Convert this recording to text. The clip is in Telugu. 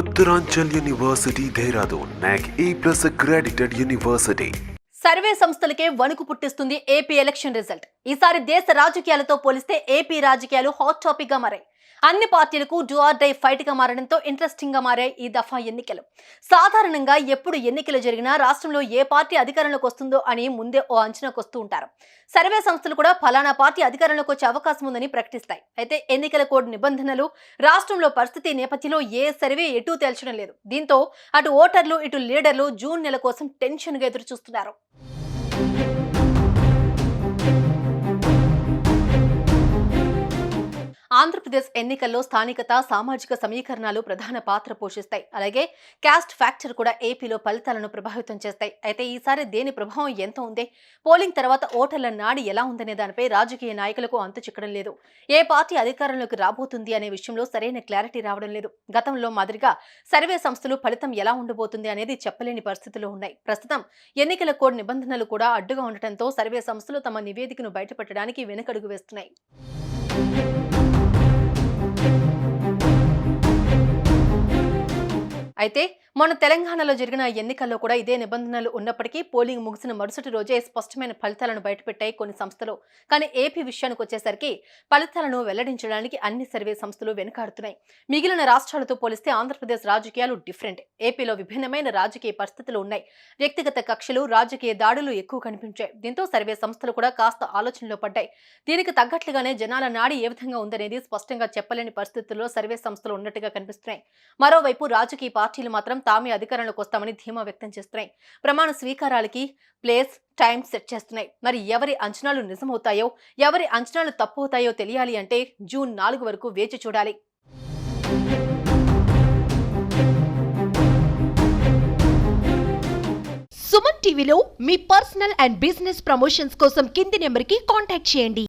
Uttaranchal university Dehradun NAC A plus accredited university. Survey సంస్థలకే వణుకు పుట్టిస్తుంది ఏపీ ఎలక్షన్ రిజల్ట్. ఈసారి దేశ రాజకీయాలతో పోలిస్తే ఏపీ రాజకీయాలు హాట్ టాపిక్గా మారాయి. అన్ని పార్టీలకు డూ ఆర్ డై ఫైట్గా మారడంతో ఇంట్రెస్టింగ్గా మారాయి ఈ దఫా ఎన్నికలు. సాధారణంగా ఎప్పుడు ఎన్నికలు జరిగినా రాష్ట్రంలో ఏ పార్టీ అధికారంలోకి వస్తుందో అని ముందే ఓ అంచనాకు వస్తూ ఉంటారు. సర్వే సంస్థలు కూడా ఫలానా పార్టీ అధికారంలోకి వచ్చే అవకాశం ఉందని ప్రకటిస్తాయి. అయితే ఎన్నికల కోడ్ నిబంధనలు రాష్ట్రంలో పరిస్థితి నేపథ్యంలో ఏ సర్వే ఎటూ తేల్చడం లేదు. దీంతో అటు ఓటర్లు ఇటు లీడర్లు జూన్ నెల కోసం టెన్షన్గా ఎదురు చూస్తున్నారు ఆంధ్రప్రదేశ్ ఎన్నికల్లో స్థానికత సామాజిక సమీకరణాలు ప్రధాన పాత్ర పోషిస్తాయి. అలాగే క్యాస్ట్ ఫ్యాక్టర్ కూడా ఏపీలో ఫలితాలను ప్రభావితం చేస్తాయి. అయితే ఈసారి దేని ప్రభావం ఎంత ఉంది? పోలింగ్ తర్వాత ఓటర్ల నాడి ఎలా ఉందనే దానిపై రాజకీయ నాయకులకు అంతు చిక్కడం లేదు. ఏ పార్టీ అధికారంలోకి రాబోతుంది అనే విషయంలో సరైన క్లారిటీ రావడం లేదు. గతంలో మాదిరిగా సర్వే సంస్థలు ఫలితం ఎలా ఉండబోతుంది అనేది చెప్పలేని పరిస్థితులు ఉన్నాయి. ప్రస్తుతం ఎన్నికల కోడ్ నిబంధనలు కూడా అడ్డుగా ఉండటంతో సర్వే సంస్థలు తమ నివేదికను బయటపెట్టడానికి వెనుకడుగు వేస్తున్నాయి. అయితే మొన్న తెలంగాణలో జరిగిన ఎన్నికల్లో కూడా ఇదే నిబంధనలు ఉన్నప్పటికీ పోలింగ్ ముగిసిన మరుసటి రోజే స్పష్టమైన ఫలితాలను బయటపెట్టాయి కొన్ని సంస్థలు. కానీ ఏపీ విషయానికి వచ్చేసరికి ఫలితాలను వెల్లడించడానికి అన్ని సర్వే సంస్థలు వెనుకాడుతున్నాయి. మిగిలిన రాష్ట్రాలతో పోలిస్తే ఆంధ్రప్రదేశ్ రాజకీయాలు డిఫరెంట్. ఏపీలో విభిన్నమైన రాజకీయ పరిస్థితులు ఉన్నాయి. వ్యక్తిగత కక్షలు రాజకీయ దాడులు ఎక్కువ కనిపించాయి. దీంతో సర్వే సంస్థలు కూడా కాస్త ఆలోచనలో పడ్డాయి. దీనికి తగ్గట్లుగానే జనాల నాడి ఏ విధంగా ఉందనేది స్పష్టంగా చెప్పలేని పరిస్థితుల్లో సర్వే సంస్థలు ఉన్నట్టుగా కనిపిస్తున్నాయి. మరోవైపు రాజకీయ పార్టీలు మాత్రం తామే అధికారంలోకి వస్తామని ధీమా వ్యక్తం చేస్తున్నాయి. ప్రమాణ స్వీకారాలకి ప్లేస్ టైం సెట్ చేస్తున్నాయి. మరి ఎవరి అంచనాలు నిజమవుతాయో ఎవరి అంచనాలు తప్పు అవుతాయో తెలియాలి అంటే జూన్ నాలుగు వరకు వేచి చూడాలి. సుమన్ టీవీలో మీ పర్సనల్ అండ్ బిజినెస్ ప్రమోషన్స్ కోసం కింది నెంబర్కి కాంటాక్ట్ చేయండి.